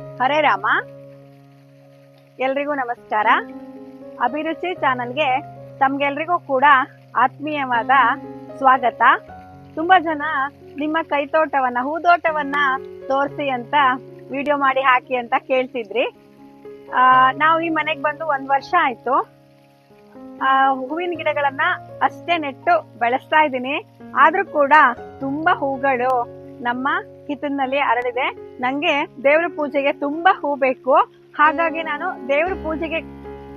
ಹರೇ ರಾಮ. ಎಲ್ರಿಗೂ ನಮಸ್ಕಾರ. ಅಭಿರುಚಿ ಚಾನಲ್ಗೆ ತಮ್ಗೆಲ್ರಿಗೂ ಕೂಡ ಆತ್ಮೀಯವಾದ ಸ್ವಾಗತ. ತುಂಬಾ ಜನ ನಿಮ್ಮ ಕೈತೋಟವನ್ನ ಹೂದೋಟವನ್ನ ತೋರಿಸಿ ಅಂತ ವಿಡಿಯೋ ಮಾಡಿ ಹಾಕಿ ಅಂತ ಕೇಳ್ತಿದ್ರಿ. ಆ, ನಾವು ಈ ಮನೆಗೆ ಬಂದು ಒಂದ್ ವರ್ಷ ಆಯ್ತು. ಆ, ಹೂವಿನ ಗಿಡಗಳನ್ನ ಅಷ್ಟೇ ನೆಟ್ಟು ಬೆಳೆಸ್ತಾ ಇದ್ದೀನಿ. ಆದ್ರೂ ಕೂಡ ತುಂಬಾ ಹೂಗಳು ನಮ್ಮ ಹಿತ್ತಲಿನಲ್ಲಿ ಅರಳಿದೆ. ನಂಗೆ ದೇವ್ರ ಪೂಜೆಗೆ ತುಂಬಾ ಹೂ ಬೇಕು. ಹಾಗಾಗಿ ನಾನು ದೇವ್ರ ಪೂಜೆಗೆ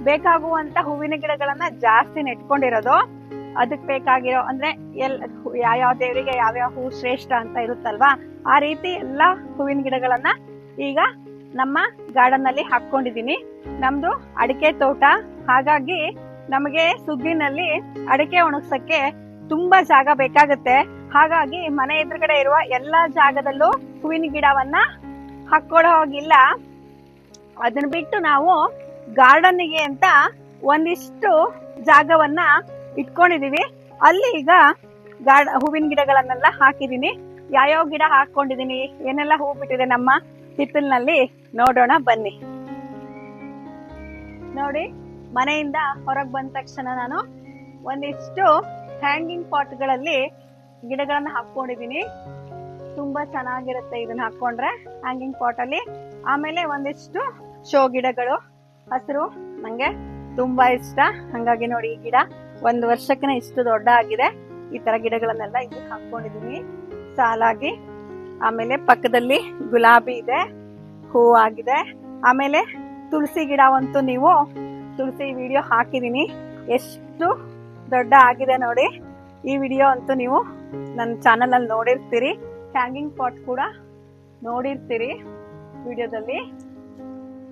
ಬೇಕಾಗುವಂತ ಹೂವಿನ ಗಿಡಗಳನ್ನ ಜಾಸ್ತಿ ನೆಟ್ಕೊಂಡಿರೋದು. ಅದಕ್ ಬೇಕಾಗಿರೋ ಅಂದ್ರೆ ಎಲ್ ಯಾವ್ಯಾವ ದೇವರಿಗೆ ಯಾವ್ಯಾವ ಹೂ ಶ್ರೇಷ್ಠ ಅಂತ ಇರುತ್ತಲ್ವಾ, ಆ ರೀತಿ ಎಲ್ಲಾ ಹೂವಿನ ಗಿಡಗಳನ್ನ ಈಗ ನಮ್ಮ ಗಾರ್ಡನ್ನಲ್ಲಿ ಹಾಕೊಂಡಿದೀನಿ ನಮ್ದು ಅಡಿಕೆ ತೋಟ. ಹಾಗಾಗಿ ನಮಗೆ ಸುಗ್ಗಿನಲ್ಲಿ ಅಡಿಕೆ ಒಣಗ್ಸಕ್ಕೆ ತುಂಬಾ ಜಾಗ ಬೇಕಾಗುತ್ತೆ. ಹಾಗಾಗಿ ಮನೆ ಎದುರುಗಡೆ ಇರುವ ಎಲ್ಲಾ ಜಾಗದಲ್ಲೂ ಹೂವಿನ ಗಿಡವನ್ನ ಹಾಕೊಳ್ಳೋ ಹೋಗಿಲ್ಲ. ಅದನ್ನ ಬಿಟ್ಟು ನಾವು ಗಾರ್ಡನ್ಗೆ ಅಂತ ಒಂದಿಷ್ಟು ಜಾಗವನ್ನ ಇಟ್ಕೊಂಡಿದೀವಿ. ಅಲ್ಲಿ ಈಗ ಗಾರ್ಡ ಹೂವಿನ ಗಿಡಗಳನ್ನೆಲ್ಲ ಹಾಕಿದೀನಿ. ಯಾವ್ಯಾವ ಗಿಡ ಹಾಕೊಂಡಿದೀನಿ ಏನೆಲ್ಲ ಹೂ ಬಿಟ್ಟಿದೆ ನಮ್ಮ ಹಿತ್ತಲಿನಲ್ಲಿ ನೋಡೋಣ ಬನ್ನಿ. ನೋಡಿ, ಮನೆಯಿಂದ ಹೊರಗೆ ಬಂದ ತಕ್ಷಣ ನಾನು ಒಂದಿಷ್ಟು ಹ್ಯಾಂಗಿಂಗ್ ಪಾಟ್ಗಳಲ್ಲಿ ಗಿಡಗಳನ್ನ ಹಾಕೊಂಡಿದೀನಿ ತುಂಬಾ ಚೆನ್ನಾಗಿರುತ್ತೆ ಇದನ್ನ ಹಾಕೊಂಡ್ರೆ ಹ್ಯಾಂಗಿಂಗ್ ಪಾಟ್ ಅಲ್ಲಿ. ಆಮೇಲೆ ಒಂದಿಷ್ಟು ಶೋ ಗಿಡಗಳು, ಹಸಿರು, ನಂಗೆ ತುಂಬಾ ಇಷ್ಟ. ಹಂಗಾಗಿ ನೋಡಿ ಈ ಗಿಡ ಒಂದು ವರ್ಷಕ್ಕೆ ಇಷ್ಟು ದೊಡ್ಡ ಆಗಿದೆ. ಈ ತರ ಗಿಡಗಳನ್ನೆಲ್ಲ ಇಲ್ಲಿ ಹಾಕೊಂಡಿದೀನಿ ಸಾಲಾಗಿ. ಆಮೇಲೆ ಪಕ್ಕದಲ್ಲಿ ಗುಲಾಬಿ ಇದೆ, ಹೂ ಆಗಿದೆ. ಆಮೇಲೆ ತುಳಸಿ ಗಿಡವಂತೂ ನೀವು ತುಳಸಿ ವಿಡಿಯೋ ಹಾಕಿದೀನಿ. ಎಷ್ಟು ದೊಡ್ಡ ಆಗಿದೆ ನೋಡಿ. ಈ ವಿಡಿಯೋ ಅಂತೂ ನೀವು ನನ್ನ ಚಾನಲ್ ಅಲ್ಲಿ ನೋಡಿರ್ತೀರಿ. ಹ್ಯಾಂಗಿಂಗ್ ಪಾಟ್ ಕೂಡ ನೋಡಿರ್ತೀರಿ ವಿಡಿಯೋದಲ್ಲಿ.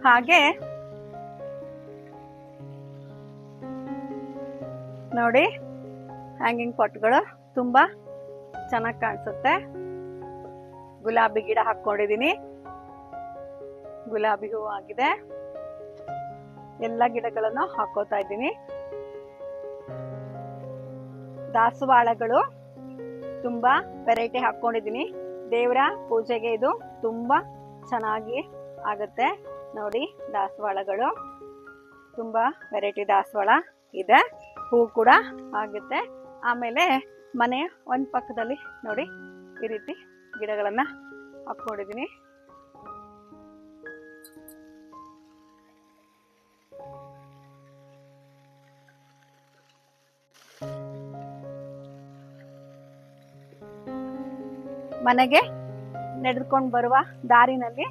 ಹಾಗೆ ನೋಡಿ ಹ್ಯಾಂಗಿಂಗ್ ಪಾಟ್ಗಳು ತುಂಬಾ ಚೆನ್ನಾಗಿ ಕಾಣಿಸುತ್ತೆ. ಗುಲಾಬಿ ಗಿಡ ಹಾಕೊಂಡಿದ್ದೀನಿ ಗುಲಾಬಿ ಹೂ ಆಗಿದೆ. ಎಲ್ಲ ಗಿಡಗಳನ್ನು ಹಾಕೋತಾ ಇದ್ದೀನಿ. ದಾಸವಾಳಗಳು ತುಂಬಾ ವೆರೈಟಿ ಹಾಕೊಂಡಿದೀನಿ ದೇವರ ಪೂಜೆಗೆ ಇದು ತುಂಬಾ ಚೆನ್ನಾಗಿ ಆಗುತ್ತೆ. ನೋಡಿ, ದಾಸವಾಳಗಳು. ತುಂಬಾ ವೆರೈಟಿ ದಾಸವಾಳ ಇದೆ. ಹೂ ಕೂಡ ಆಗುತ್ತೆ. ಆಮೇಲೆ ಮನೆ ಒಂದ್ ಪಕ್ಕದಲ್ಲಿ ನೋಡಿ, ಈ ರೀತಿ ಗಿಡಗಳನ್ನ ಹಾಕೊಂಡಿದೀನಿ ಮನೆಗೆ ನಡೆದುಕೊಂಡು ಬರುವ ದಾರಿನಲ್ಲಿ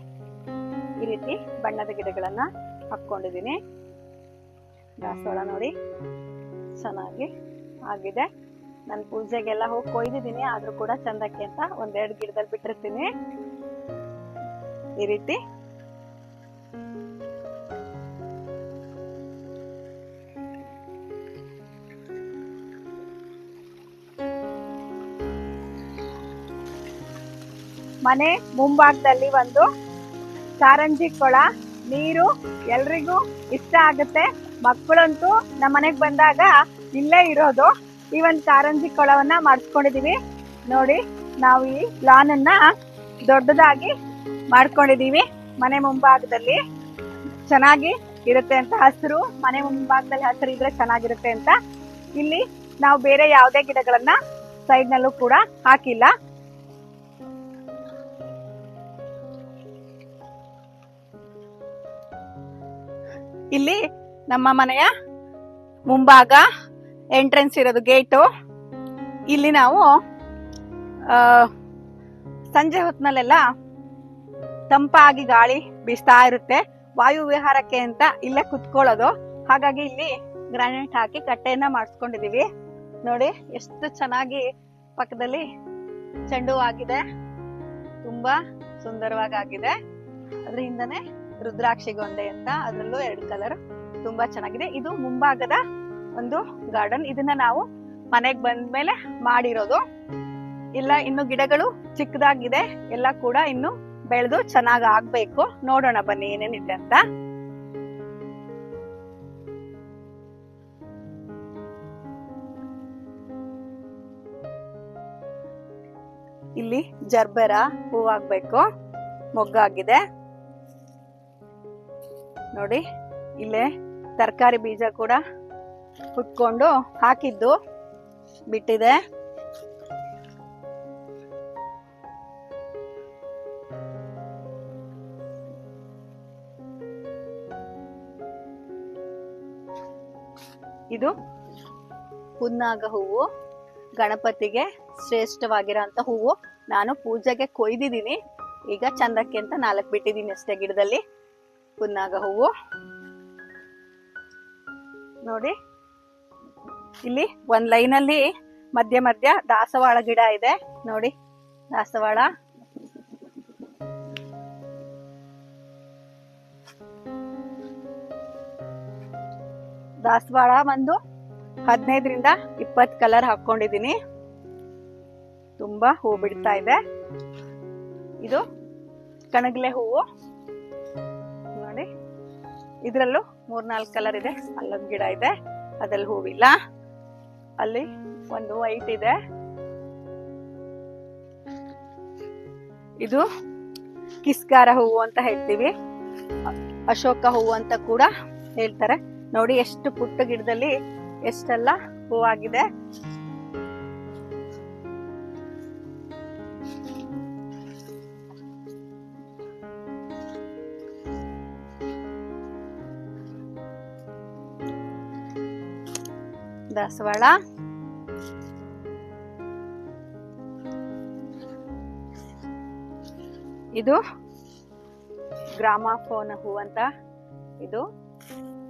ಈ ರೀತಿ ಬಣ್ಣದ ಗಿಡಗಳನ್ನ ಹಾಕೊಂಡಿದ್ದೀನಿ ದಾಸವಾಳ ನೋಡಿ, ಚೆನ್ನಾಗಿ ಆಗಿದೆ. ನಾನು ಪೂಜೆಗೆಲ್ಲ ಹೋಗಿ ಕೊಯ್ದಿದ್ದೀನಿ, ಆದ್ರೂ ಕೂಡ ಚಂದಕ್ಕೆ ಅಂತ ಒಂದೆರಡು ಗಿಡದಲ್ಲಿ ಬಿಟ್ಟಿರ್ತೀನಿ. ಈ ರೀತಿ ಮನೆ ಮುಂಭಾಗದಲ್ಲಿ ಒಂದು ಕಾರಂಜಿ ಕೊಳ. ನೀರು ಎಲ್ರಿಗೂ ಇಷ್ಟ ಆಗುತ್ತೆ. ಮಕ್ಕಳಂತೂ ನಮ್ಮ ಮನೆಗೆ ಬಂದಾಗ ಇಲ್ಲೇ ಇರೋದು. ಈ ಒಂದು ಕಾರಂಜಿ ಕೊಳವನ್ನ ಮಾಡಿಸ್ಕೊಂಡಿದೀವಿ. ನೋಡಿ, ನಾವು ಈ ಲಾನ್ ಅನ್ನ ದೊಡ್ಡದಾಗಿ ಮಾಡ್ಕೊಂಡಿದೀವಿ. ಮನೆ ಮುಂಭಾಗದಲ್ಲಿ ಚೆನ್ನಾಗಿ ಇರುತ್ತೆ ಅಂತ ಹಸಿರು, ಮನೆ ಮುಂಭಾಗದಲ್ಲಿ ಹಸಿರು ಇದ್ರೆ ಚೆನ್ನಾಗಿರುತ್ತೆ ಅಂತ. ಇಲ್ಲಿ ನಾವು ಬೇರೆ ಯಾವುದೇ ಗಿಡಗಳನ್ನ ಸೈಡ್ ನಲ್ಲೂ ಕೂಡ ಹಾಕಿಲ್ಲ. ಇಲ್ಲಿ ನಮ್ಮ ಮನೆಯ ಮುಂಭಾಗ ಎಂಟ್ರೆನ್ಸ್ ಇರೋದು ಗೇಟು. ಇಲ್ಲಿ ನಾವು ಸಂಜೆ ಹೊತ್ತಿನಲ್ಲೆಲ್ಲ ತಂಪಾಗಿ ಗಾಳಿ ಬೀಸ್ತಾ ಇರುತ್ತೆ. ವಾಯು ವಿಹಾರಕ್ಕೆ ಅಂತ ಇಲ್ಲೇ ಕುತ್ಕೊಳ್ಳೋದು. ಹಾಗಾಗಿ ಇಲ್ಲಿ ಗ್ರಾನೈಟ್ ಹಾಕಿ ಕಟ್ಟೆಯನ್ನ ಮಾಡಿಸ್ಕೊಂಡಿದೀವಿ. ನೋಡಿ, ಎಷ್ಟು ಚೆನ್ನಾಗಿ ಪಕ್ಕದಲ್ಲಿ ಚೆಂಡು ಆಗಿದೆ ತುಂಬಾ ಸುಂದರವಾಗಿ ಆಗಿದೆ ಅದರಿಂದನೇ ರುದ್ರಾಕ್ಷಿ ಗೊಂಡೆ ಅಂತ ಅದರಲ್ಲೂ ಎರಡು ಕಲರ್ ತುಂಬಾ ಚೆನ್ನಾಗಿದೆ. ಇದು ಮುಂಭಾಗದ ಒಂದು ಗಾರ್ಡನ್ ಇದನ್ನ ನಾವು ಮನೆಗ್ ಬಂದ್ಮೇಲೆ ಮಾಡಿರೋದು. ಇಲ್ಲ, ಇನ್ನು ಗಿಡಗಳು ಚಿಕ್ಕದಾಗಿದೆ, ಎಲ್ಲ ಕೂಡ ಇನ್ನು ಬೆಳೆದು ಚೆನ್ನಾಗ್ ಆಗ್ಬೇಕು. ನೋಡೋಣ ಬನ್ನಿ ಏನೇನಿದೆ ಅಂತ. ಇಲ್ಲಿ ಜರ್ಬೆರ ಹೂವಾಗ್ಬೇಕು. ಮೊಗ್ಗಾಗಿದೆ. ನೋಡಿ, ಇಲ್ಲೇ ತರಕಾರಿ ಬೀಜ ಕೂಡ ಹುಟ್ಕೊಂಡು ಹಾಕಿದ್ದು, ಬಿಟ್ಟಿದೆ. ಇದು ಹುನ್ನಾಗ ಹೂವು, ಗಣಪತಿಗೆ ಶ್ರೇಷ್ಠವಾಗಿರೋಂಥ ಹೂವು. ನಾನು ಪೂಜೆಗೆ ಕೊಯ್ದಿದ್ದೀನಿ. ಈಗ ಚಂದಕ್ಕೆ ಅಂತ ನಾಲ್ಕು ಬಿಟ್ಟಿದ್ದೀನಿ ಅಷ್ಟೇ ಗಿಡದಲ್ಲಿ. ಹುನ್ನಾಗ ಹೂವು. ನೋಡಿ, ಇಲ್ಲಿ ಒಂದ್ ಲೈನಲ್ಲಿ ಮಧ್ಯ ಮಧ್ಯ ದಾಸವಾಳ ಗಿಡ ಇದೆ. ನೋಡಿ, ದಾಸವಾಳ. ದಾಸವಾಳ ಒಂದು ಹದಿನೈದರಿಂದ ಇಪ್ಪತ್ ಕಲರ್ ಹಾಕೊಂಡಿದ್ದೀನಿ ತುಂಬಾ ಹೂ ಬಿಡ್ತಾ ಇದೆ. ಇದು ಕಣಗ್ಲೆ ಹೂವು. ಇದರಲ್ಲೂ ಮೂರ್ನಾಲ್ಕು ಕಲರ್ ಇದೆ. ಅಲ್ಲೊಂದು ಗಿಡ ಇದೆ. ಅದ್ರಲ್ಲಿ ಹೂವಿಲ್ಲ. ಅಲ್ಲಿ ಒಂದು ವೈಟ್ ಇದೆ. ಇದು ಕಿಸ್ಕಾರ ಹೂವು ಅಂತ ಹೇಳ್ತೀವಿ. ಅಶೋಕ ಹೂವು ಅಂತ ಕೂಡ ಹೇಳ್ತಾರೆ. ನೋಡಿ ಎಷ್ಟು ಪುಟ್ಟ ಗಿಡದಲ್ಲಿ ಎಷ್ಟೆಲ್ಲ ಹೂವಾಗಿದೆ. ದಾಸವಾಳ. ಇದು ಗ್ರಾಮಾಫೋನ್ ಹೂ ಅಂತ ಇದು.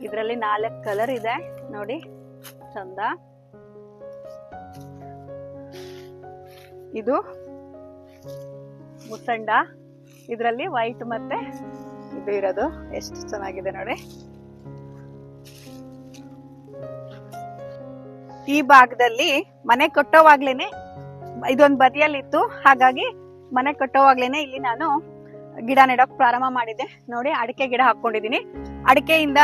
ಇದರಲ್ಲಿ ನಾಲ್ಕು ಕಲರ್ ಇದೆ. ನೋಡಿ, ಚಂದ. ಇದು ಮುಸಂಡ. ಇದರಲ್ಲಿ ವೈಟ್ ಮತ್ತೆ ಇದು ಇರೋದು. ಎಷ್ಟು ಚೆನ್ನಾಗಿದೆ ನೋಡಿ. ಈ ಭಾಗದಲ್ಲಿ ಮನೆ ಕಟ್ಟೋವಾಗ್ಲೇನೆ ಇದೊಂದು ಬದಿಯಲ್ಲಿತ್ತು. ಹಾಗಾಗಿ ಮನೆ ಕಟ್ಟೋವಾಗ್ಲೇನೆ ಇಲ್ಲಿ ನಾನು ಗಿಡ ನೆಡೋಕ್ ಪ್ರಾರಂಭ ಮಾಡಿದ್ದೆ ನೋಡಿ, ಅಡಿಕೆ ಗಿಡ ಹಾಕೊಂಡಿದೀನಿ ಅಡಿಕೆಯಿಂದ,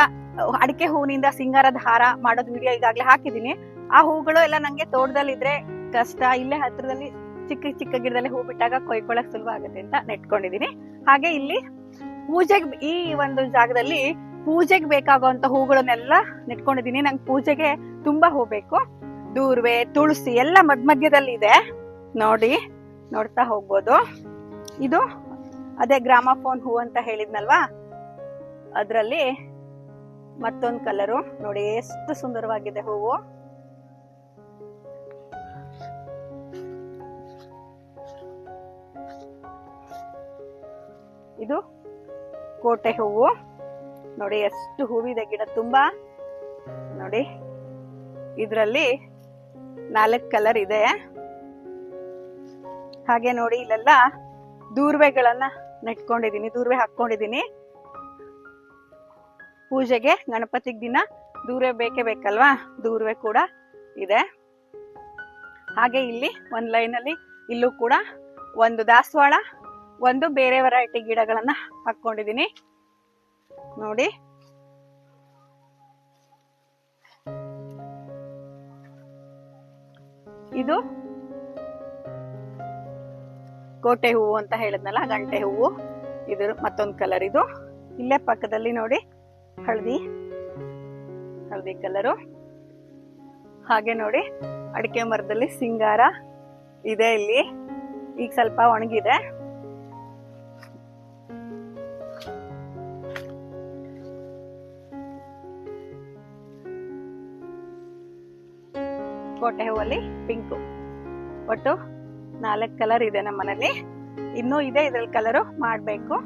ಅಡಿಕೆ ಹೂವಿನಿಂದ ಸಿಂಗಾರದ ಹಾರ ಮಾಡೋದ್ ವಿಡಿಯೋ ಈಗಾಗ್ಲೇ ಹಾಕಿದೀನಿ ಆ ಹೂಗಳು ಎಲ್ಲ ನಂಗೆ ತೋಟದಲ್ಲಿದ್ರೆ ಕಷ್ಟ. ಇಲ್ಲೇ ಹತ್ರದಲ್ಲಿ ಚಿಕ್ಕ ಚಿಕ್ಕ ಗಿಡದಲ್ಲಿ ಹೂ ಬಿಟ್ಟಾಗ ಕೊಯ್ಕೊಳ್ಳಕ್ ಸುಲಭ ಆಗುತ್ತೆ ಅಂತ ನೆಟ್ಕೊಂಡಿದೀನಿ ಹಾಗೆ ಇಲ್ಲಿ ಪೂಜೆಗೆ, ಈ ಒಂದು ಜಾಗದಲ್ಲಿ ಪೂಜೆಗೆ ಬೇಕಾಗುವಂತ ಹೂಗಳನ್ನೆಲ್ಲ ನೆಟ್ಕೊಂಡಿದೀನಿ ನಂಗೆ ಪೂಜೆಗೆ ತುಂಬಾ ಹೋಗ್ಬೇಕು. ಬೇಕು ದೂರ್ವೆ, ತುಳಸಿ ಎಲ್ಲ ಮಧ್ಯ ಮಧ್ಯದಲ್ಲಿ ಇದೆ ನೋಡಿ, ನೋಡ್ತಾ ಹೋಗ್ಬೋದು. ಇದು ಅದೇ ಗ್ರಾಮಫೋನ್ ಹೂ ಅಂತ ಹೇಳಿದ್ನಲ್ವಾ? ಅದರಲ್ಲಿ ಮತ್ತೊಂದು ಕಲರು. ನೋಡಿ, ಎಷ್ಟು ಸುಂದರವಾಗಿದೆ ಹೂವು. ಇದು ಕೋಟೆ ಹೂವು. ನೋಡಿ, ಎಷ್ಟು ಹೂವಿದೆ ಗಿಡ ತುಂಬಾ. ನೋಡಿ ಇದರಲ್ಲಿ ನಾಲ್ಕು ಕಲರ್ ಇದೆ. ಹಾಗೆ ನೋಡಿ ಇಲ್ಲೆಲ್ಲ ದೂರ್ವೆಗಳನ್ನ ನೆಟ್ಕೊಂಡಿದೀನಿ ದೂರ್ವೆ ಹಾಕೊಂಡಿದೀನಿ ಪೂಜೆಗೆ ಗಣಪತಿಗ್ ದಿನ ದೂರ್ವೆ ಬೇಕೇ ಬೇಕಲ್ವಾ? ದೂರ್ವೆ ಕೂಡ ಇದೆ. ಹಾಗೆ ಇಲ್ಲಿ ಒಂದ್ ಲೈನ್ ಅಲ್ಲಿ ಇಲ್ಲೂ ಕೂಡ ಒಂದು ದಾಸವಾಳ, ಒಂದು ಬೇರೆ ವೆರೈಟಿ ಗಿಡಗಳನ್ನ ಹಾಕೊಂಡಿದೀನಿ ನೋಡಿ. ಇದು ಕೋಟೆ ಹೂವು ಅಂತ ಹೇಳಿದ್ನಲ್ಲ, ಗಂಟೆ ಹೂವು. ಇದು ಮತ್ತೊಂದು ಕಲರ್ ಇದು. ಇಲ್ಲೇ ಪಕ್ಕದಲ್ಲಿ ನೋಡಿ, ಹಳದಿ ಹಳದಿ ಕಲರು ಹಾಗೆ ನೋಡಿ, ಅಡಿಕೆ ಮರದಲ್ಲಿ ಸಿಂಗಾರ ಇದೆ ಇಲ್ಲಿ. ಈಗ ಸ್ವಲ್ಪ ಒಣಗಿದೆ. ಕೋಟೆ ಹೂವಲ್ಲಿ ಪಿಂಕು. ಒಟ್ಟು ನಾಲ್ಕು ಕಲರ್ ಇದೆ ನಮ್ಮ ಮನೇಲಿ. ಇನ್ನೂ ಇದೆ ಇದ್ರಲ್ಲಿ ಕಲರು ಮಾಡಬೇಕು.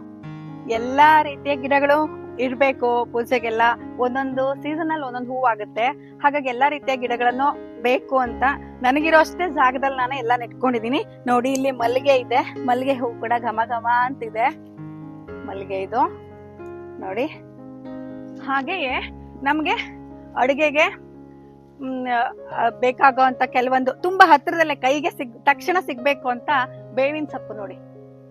ಎಲ್ಲಾ ರೀತಿಯ ಗಿಡಗಳು ಇರ್ಬೇಕು ಪೂಜೆಗೆಲ್ಲ. ಒಂದೊಂದು ಸೀಸನ್ ಅಲ್ಲಿ ಒಂದೊಂದು ಹೂವು ಆಗುತ್ತೆ. ಹಾಗಾಗಿ ಎಲ್ಲಾ ರೀತಿಯ ಗಿಡಗಳನ್ನು ಬೇಕು ಅಂತ ನನಗಿರೋ ಅಷ್ಟೇ ಜಾಗದಲ್ಲಿ ನಾನು ಎಲ್ಲ ನೆಟ್ಕೊಂಡಿದೀನಿ ನೋಡಿ, ಇಲ್ಲಿ ಮಲ್ಲಿಗೆ ಇದೆ. ಮಲ್ಲಿಗೆ ಹೂ ಕೂಡ ಘಮ ಘಮ ಅಂತಿದೆ. ಮಲ್ಲಿಗೆ ಇದು. ನೋಡಿ, ಹಾಗೆಯೇ ನಮ್ಗೆ ಅಡುಗೆಗೆ ಬೇಕಾಗುವಂತ ಕೆಲವೊಂದು ತುಂಬಾ ಹತ್ರದಲ್ಲೇ ಕೈಗೆ ಸಿಗ್, ತಕ್ಷಣ ಸಿಗ್ಬೇಕು ಅಂತ ಬೇವಿನ ಸೊಪ್ಪು ನೋಡಿ.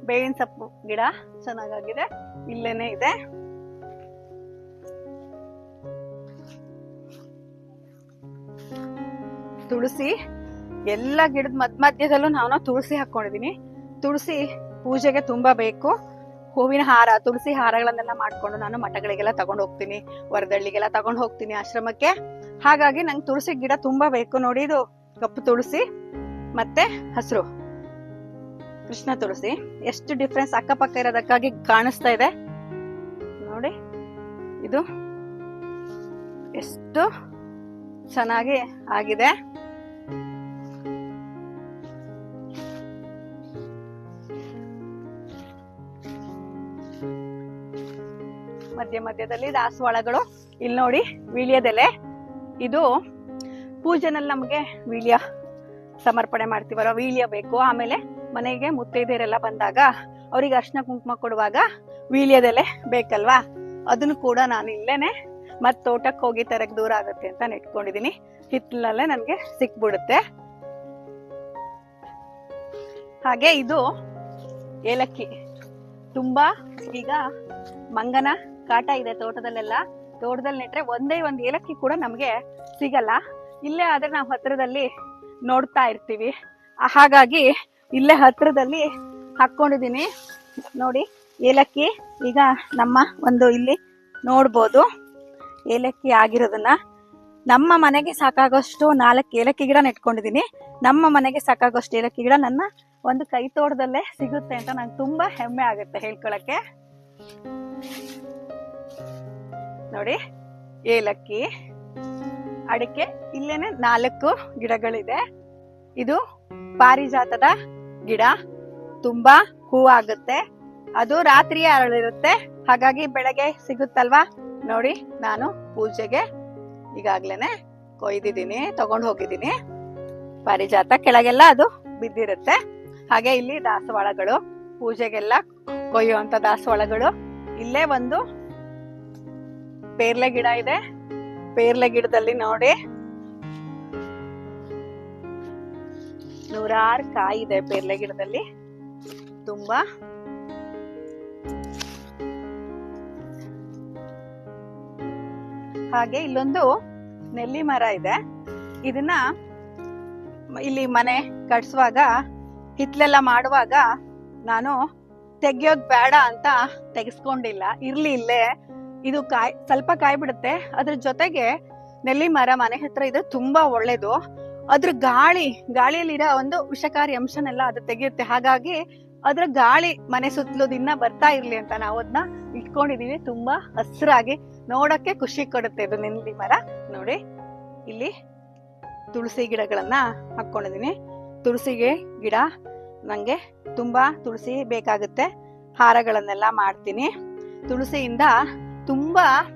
ಬೇವಿನ ಸೊಪ್ಪು ಗಿಡ ಚೆನ್ನಾಗಾಗಿದೆ, ಇಲ್ಲೇನೆ ಇದೆ. ತುಳಸಿ, ಎಲ್ಲ ಗಿಡದ ಮಧ್ಯ ಮಧ್ಯದಲ್ಲೂ ನಾನು ತುಳಸಿ ಹಾಕೊಂಡಿದೀನಿ. ತುಳಸಿ ಪೂಜೆಗೆ ತುಂಬಾ ಬೇಕು. ಹೂವಿನ ಹಾರ, ತುಳಸಿ ಹಾರಗಳನ್ನೆಲ್ಲ ಮಾಡ್ಕೊಂಡು ನಾನು ಮಠಗಳಿಗೆಲ್ಲ ತಗೊಂಡು ಹೋಗ್ತೀನಿ, ವರದಳ್ಳಿಗೆಲ್ಲ ತಗೊಂಡು ಹೋಗ್ತೀನಿ ಆಶ್ರಮಕ್ಕೆ. ಹಾಗಾಗಿ ನಂಗೆ ತುಳಸಿ ಗಿಡ ತುಂಬಾ ಬೇಕು. ನೋಡಿ, ಇದು ಕಪ್ಪು ತುಳಸಿ ಮತ್ತೆ ಹಸಿರು. ಕೃಷ್ಣ ತುಳಸಿ. ಎಷ್ಟು ಡಿಫ್ರೆನ್ಸ್ ಅಕ್ಕಪಕ್ಕ ಇರೋದಕ್ಕಾಗಿ ಕಾಣಿಸ್ತಾ ಇದೆ. ನೋಡಿ, ಇದು ಎಷ್ಟು ಚೆನ್ನಾಗಿ ಆಗಿದೆ. ಮಧ್ಯ ಮಧ್ಯದಲ್ಲಿ ದಾಸವಾಳಗಳು. ಇಲ್ಲಿ ನೋಡಿ ವೀಳ್ಯದೆಲೆ. ಇದು ಪೂಜೆನಲ್ಲಿ ನಮಗೆ ವೀಳ್ಯ ಸಮರ್ಪಣೆ ಮಾಡ್ತೀವಲ್ಲ ವೀಳ್ಯ ಬೇಕು. ಆಮೇಲೆ ಮನೆಗೆ ಮುತ್ತೈದೆಯರೆಲ್ಲ ಬಂದಾಗ ಅವ್ರಿಗೆ ಅರ್ಶನ ಕುಂಕುಮ ಕೊಡುವಾಗ ವೀಳ್ಯದೆಲೆ ಬೇಕಲ್ವಾ? ಅದನ್ನು ಕೂಡ ನಾನು ಇಲ್ಲೇನೆ ಮತ್ತೆ ತೋಟಕ್ಕೆ ಹೋಗಿ ತರಕ್ ದೂರ ಆಗುತ್ತೆ ಅಂತ ನೆಟ್ಕೊಂಡಿದೀನಿ ಹಿತ್ತಲಲ್ಲೇ ನನಗೆ ಸಿಕ್ಬಿಡುತ್ತೆ. ಹಾಗೆ ಇದು ಏಲಕ್ಕಿ. ತುಂಬಾ ಈಗ ಮಂಗನ ಕಾಟ ಇದೆ ತೋಟದಲ್ಲೆಲ್ಲ. ತೋಟದಲ್ಲಿ ನೆಟ್ರೆ ಒಂದೇ ಒಂದು ಏಲಕ್ಕಿ ಕೂಡ ನಮಗೆ ಸಿಗಲ್ಲ. ಇಲ್ಲೇ ಆದ್ರೆ ನಾವು ಹತ್ರದಲ್ಲಿ ನೋಡ್ತಾ ಇರ್ತೀವಿ. ಹಾಗಾಗಿ ಇಲ್ಲೇ ಹತ್ರದಲ್ಲಿ ಹಾಕೊಂಡಿದೀನಿ. ನೋಡಿ, ಏಲಕ್ಕಿ ಈಗ ನಮ್ಮ ಒಂದು ಇಲ್ಲಿ ನೋಡ್ಬೋದು. ಏಲಕ್ಕಿ ಆಗಿರೋದನ್ನ. ನಮ್ಮ ಮನೆಗೆ ಸಾಕಾಗೋಷ್ಟು ನಾಲ್ಕು ಏಲಕ್ಕಿ ಗಿಡ ನೆಟ್ಕೊಂಡಿದ್ದೀನಿ ನಮ್ಮ ಮನೆಗೆ ಸಾಕಾಗೋಷ್ಟು ಏಲಕ್ಕಿ ಗಿಡ ನನ್ನ ಒಂದು ಕೈ ತೋಟದಲ್ಲೇ ಸಿಗುತ್ತೆ ಅಂತ ನಂಗೆ ತುಂಬಾ ಹೆಮ್ಮೆ ಆಗುತ್ತೆ ಹೇಳ್ಕೊಳಕ್ಕೆ. ನೋಡಿ, ಏಲಕ್ಕಿ, ಅಡಿಕೆ, ಇಲ್ಲೇನೆ ನಾಲ್ಕು ಗಿಡಗಳಿದೆ. ಇದು ಪಾರಿಜಾತದ ಗಿಡ. ತುಂಬಾ ಹೂವಾಗುತ್ತೆ. ಅದು ರಾತ್ರಿ ಅರಳಿರುತ್ತೆ. ಹಾಗಾಗಿ ಬೆಳಗ್ಗೆ ಸಿಗುತ್ತಲ್ವಾ? ನೋಡಿ, ನಾನು ಪೂಜೆಗೆ ಈಗಾಗ್ಲೇನೆ ಕೊಯ್ದಿದ್ದೀನಿ, ತಗೊಂಡು ಹೋಗಿದ್ದೀನಿ. ಪಾರಿಜಾತ ಕೆಳಗೆಲ್ಲ ಅದು ಬಿದ್ದಿರುತ್ತೆ. ಹಾಗೆ ಇಲ್ಲಿ ದಾಸವಾಳಗಳು ಪೂಜೆಗೆಲ್ಲ ಕೊಯ್ಯುವಂತ ದಾಸವಾಳಗಳು. ಇಲ್ಲೇ ಒಂದು ಪೇರ್ಲೆ ಗಿಡ ಇದೆ. ಪೇರ್ಲೆ ಗಿಡದಲ್ಲಿ ನೋಡಿ. ನೂರಾರು ಕಾಯಿ ಇದೆ ಪೇರ್ಲೆ ಗಿಡದಲ್ಲಿ. ತುಂಬಾ. ಹಾಗೆ ಇಲ್ಲೊಂದು ನೆಲ್ಲಿ ಮರ ಇದೆ. ಇದನ್ನ ಇಲ್ಲಿ ಮನೆ ಕಟ್ಸುವಾಗ, ಹಿತ್ಲೆಲ್ಲ ಮಾಡುವಾಗ ನಾನು ತೆಗಿಯೋದ್ ಬೇಡ ಅಂತ ತೆಗೆಸ್ಕೊಂಡಿಲ್ಲ. ಇರ್ಲಿ ಇಲ್ಲೇ. ಇದು ಕಾಯ್, ಸ್ವಲ್ಪ ಕಾಯಿ ಬಿಡುತ್ತೆ ಅದ್ರ ಜೊತೆಗೆ ನೆಲ್ಲಿ ಮರ ಮನೆ ಹತ್ರ ಇದ್ರೆ ತುಂಬಾ ಒಳ್ಳೇದು. ಅದ್ರ ಗಾಳಿ, ಗಾಳಿಯಲ್ಲಿರೋ ಒಂದು ವಿಷಕಾರಿ ಅಂಶನೆಲ್ಲ ಅದು ತೆಗೆಯುತ್ತೆ. ಹಾಗಾಗಿ ಅದ್ರ ಗಾಳಿ ಮನೆ ಸುತ್ತಲೂ ದಿನ ಬರ್ತಾ ಇರ್ಲಿ ಅಂತ ನಾವು ಅದನ್ನ ಇಟ್ಕೊಂಡಿದೀವಿ. ತುಂಬಾ ಹಸಿರಾಗಿ ನೋಡಕ್ಕೆ ಖುಷಿ ಕೊಡುತ್ತೆ ಇದು ನೆಲ್ಲಿ ಮರ. ನೋಡಿ, ಇಲ್ಲಿ ತುಳಸಿ ಗಿಡಗಳನ್ನ ಹಾಕೊಂಡಿದೀನಿ ತುಳಸಿಗೆ ಗಿಡ, ನಂಗೆ ತುಂಬಾ ತುಳಸಿ ಬೇಕಾಗುತ್ತೆ. ಹಾರಗಳನ್ನೆಲ್ಲ ಮಾಡ್ತೀನಿ. ತುಳಸಿಯಿಂದ ತುಂಬಾ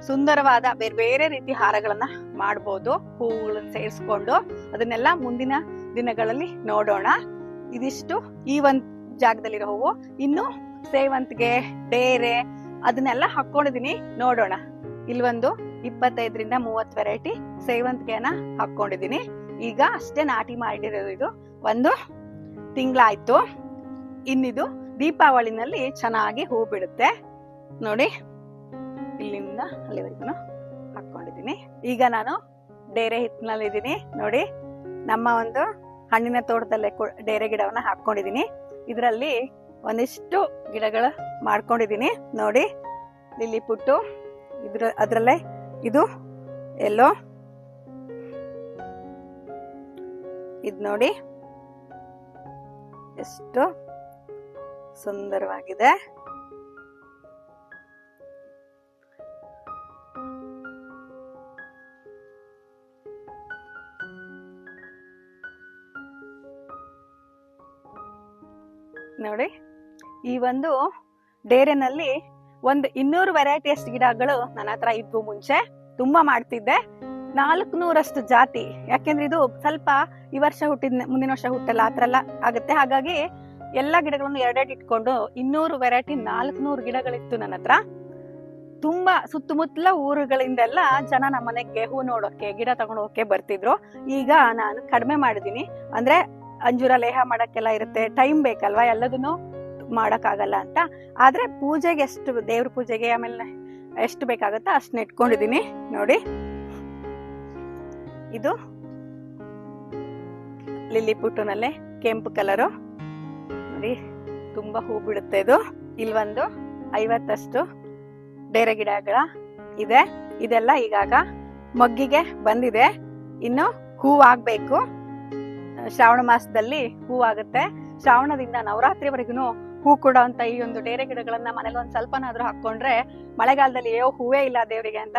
ಸುಂದರವಾದ ಬೇರೆ ಬೇರೆ ರೀತಿ ಹಾರಗಳನ್ನ ಮಾಡ್ಬೋದು, ಹೂವುಗಳನ್ನ ಸೇರಿಸ್ಕೊಂಡು ಅದನ್ನೆಲ್ಲ ಮುಂದಿನ ದಿನಗಳಲ್ಲಿ ನೋಡೋಣ. ಇದಿಷ್ಟು ಈ ಒಂದ್ ಜಾಗದಲ್ಲಿರೋ ಹೂವು. ಇನ್ನು ಸೇವಂತಿಗೆ, ಡೇರೆ ಅದನ್ನೆಲ್ಲ ಹಾಕೊಂಡಿದೀನಿ, ನೋಡೋಣ. ಇಲ್ಲೊಂದು ಇಪ್ಪತ್ತೈದರಿಂದ ಮೂವತ್ ವೆರೈಟಿ ಸೇವಂತಿಗೆನ ಹಾಕೊಂಡಿದೀನಿ. ಈಗ ಅಷ್ಟೇ ನಾಟಿ ಮಾಡಿರೋದು ಇದು. ಒಂದು ತಿಂಗಳಾಯ್ತು. ಇನ್ನಿದು ದೀಪಾವಳಿನಲ್ಲಿ ಚೆನ್ನಾಗಿ ಹೂ ಬಿಡುತ್ತೆ. ನೋಡಿ. ಇಲ್ಲಿಂದ ಅಲ್ಲಿವರೆಗೂ ಹಾಕೊಂಡಿದ್ದೀನಿ. ಈಗ ನಾನು ಡೇರೆ ಹಿತ್ತಿನಲ್ಲಿ ಇದ್ದೀನಿ ನೋಡಿ, ನಮ್ಮ ಒಂದು ಹಣ್ಣಿನ ತೋಟದಲ್ಲೇ ಡೇರೆ ಗಿಡವನ್ನ ಹಾಕೊಂಡಿದ್ದೀನಿ. ಇದರಲ್ಲಿ ಒಂದಿಷ್ಟು ಗಿಡಗಳು ಮಾಡ್ಕೊಂಡಿದ್ದೀನಿ. ನೋಡಿ, ಲಿಲ್ಲಿ ಪುಟ್ಟು, ಇದ್ರ, ಅದರಲ್ಲೇ ಇದು, ಎಲ್ಲೋ. ಇದು ನೋಡಿ, ಎಷ್ಟು ಸುಂದರವಾಗಿದೆ. ನೋಡಿ ಈ ಒಂದು ಡೇರೆನಲ್ಲಿ ಒಂದು ಇನ್ನೂರು ವೆರೈಟಿಯಷ್ಟು ಗಿಡಗಳು ನನ್ನ ಹತ್ರ ಇದ್ವು ಮುಂಚೆ ತುಂಬಾ ಮಾಡ್ತಿದ್ದೆ. ನಾಲ್ಕು ನೂರಷ್ಟು ಜಾತಿ ಯಾಕೆಂದ್ರೆ ಇದು ಸ್ವಲ್ಪ ಈ ವರ್ಷ ಹುಟ್ಟಿದ ಮುಂದಿನ ವರ್ಷ ಹುಟ್ಟಲ್ಲ ಆ ಥರ ಎಲ್ಲ ಆಗುತ್ತೆ. ಹಾಗಾಗಿ ಎಲ್ಲ ಗಿಡಗಳನ್ನು ಎರಡೆರಡು ಇಟ್ಕೊಂಡು ಇನ್ನೂರು ವೆರೈಟಿ ನಾಲ್ಕುನೂರು ಗಿಡಗಳಿತ್ತು ನನ್ನ ಹತ್ರ. ತುಂಬಾ ಸುತ್ತಮುತ್ತಲ ಊರುಗಳಿಂದೆಲ್ಲ ಜನ ನಮ್ಮ ಮನೆಗೆ ಹೂ ನೋಡೋಕೆ ಗಿಡ ತಗೊಂಡು ಹೋಗಕ್ಕೆ ಬರ್ತಿದ್ರು. ಈಗ ನಾನು ಕಡಿಮೆ ಮಾಡಿದೀನಿ ಅಂದ್ರೆ ಅಂಜೂರ ಲೇಹ ಮಾಡಕ್ಕೆಲ್ಲ ಇರುತ್ತೆ ಟೈಮ್ ಬೇಕಲ್ವಾ? ಎಲ್ಲದನ್ನು ಮಾಡಕ್ಕಾಗಲ್ಲ ಅಂತ. ಆದ್ರೆ ಪೂಜೆಗೆ ಎಷ್ಟು, ದೇವ್ರ ಪೂಜೆಗೆ ಆಮೇಲೆ ಎಷ್ಟು ಬೇಕಾಗುತ್ತೋ ಅಷ್ಟನ್ನ ಇಟ್ಕೊಂಡಿದ್ದೀನಿ. ನೋಡಿ. ಇದು ಲಿಲ್ಲಿ ಪುಟ್ಟುನಲ್ಲೇ ಕೆಂಪು ಕಲರು. ನೋಡಿ, ತುಂಬಾ ಹೂ ಬಿಡುತ್ತೆ ಇದು. ಇಲ್ವೊಂದು ಐವತ್ತಷ್ಟು ಡೇರೆ ಗಿಡಗಳ ಇದೆ. ಇದೆಲ್ಲ ಈಗಾಗ ಮೊಗ್ಗಿಗೆ ಬಂದಿದೆ. ಇನ್ನು ಹೂವಾಗಬೇಕು ಶ್ರಾವಣ ಮಾಸದಲ್ಲಿ ಹೂವಾಗುತ್ತೆ ಶ್ರಾವಣದಿಂದ ನವರಾತ್ರಿವರೆಗೂ ಹೂ ಕೊಡುವಂತ ಈ ಒಂದು ಡೇರೆ ಗಿಡಗಳನ್ನ ಮನೇಲಿ ಒಂದ್ ಸ್ವಲ್ಪನಾದ್ರೂ ಹಾಕೊಂಡ್ರೆ ಮಳೆಗಾಲದಲ್ಲಿ ಯೋ ಹೂವೇ ಇಲ್ಲ ದೇವರಿಗೆ ಅಂತ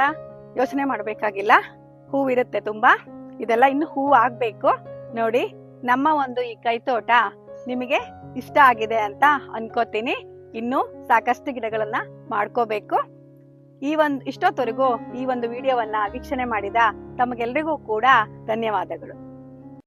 ಯೋಚನೆ ಮಾಡ್ಬೇಕಾಗಿಲ್ಲ. ಹೂವಿರುತ್ತೆ ತುಂಬಾ. ಇದೆಲ್ಲ ಇನ್ನು ಹೂ ಆಗ್ಬೇಕು. ನೋಡಿ, ನಮ್ಮ ಒಂದು ಈ ಕೈತೋಟ ನಿಮಗೆ ಇಷ್ಟ ಆಗಿದೆ ಅಂತ ಅನ್ಕೋತೀನಿ. ಇನ್ನು ಸಾಕಷ್ಟು ಗಿಡಗಳನ್ನ ಮಾಡ್ಕೋಬೇಕು. ಈ ಒಂದು, ಇಷ್ಟೊತ್ತವರೆಗೂ ಈ ಒಂದು ವಿಡಿಯೋವನ್ನ ವೀಕ್ಷಣೆ ಮಾಡಿದ ತಮಗೆಲ್ರಿಗೂ ಕೂಡ ಧನ್ಯವಾದಗಳು.